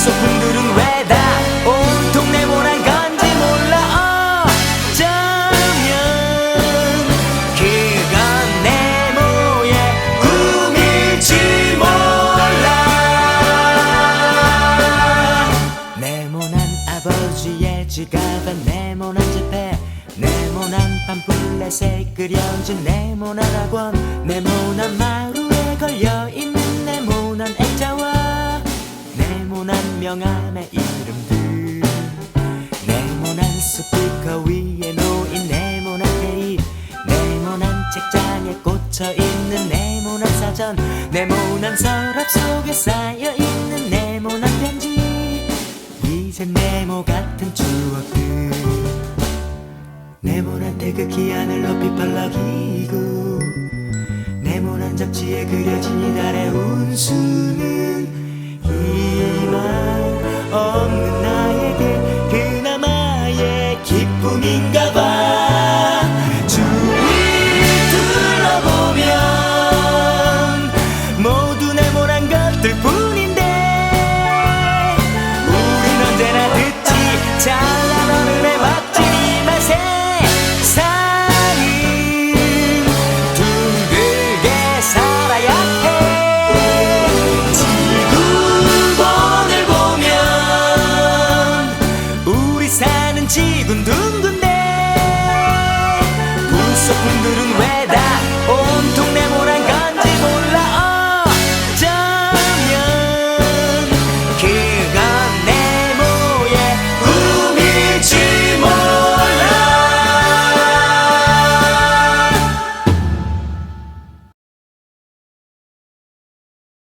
부속품들은 왜 다 온통 네모난 건지 몰라. 어쩌면 그건 네모의 꿈일지 몰라. 네모난 아버지의 지갑은 네모난 지폐 네모난 팜플렛에 그려진 네모난 학원 네모난 마루에 걸려있는 네모난 명함의 이름들. 네모난 스피커 위에 놓인 네모난 테이프 네모난 책장에 꽂혀있는 네모난 사전. 네모난 서랍 속에 쌓여있는 네모난 편지. 이제 네모 같은 추억들. 네모난 태극기 하늘 높이 펄럭이고 네모난 잡지에 그려진 이달의 운수는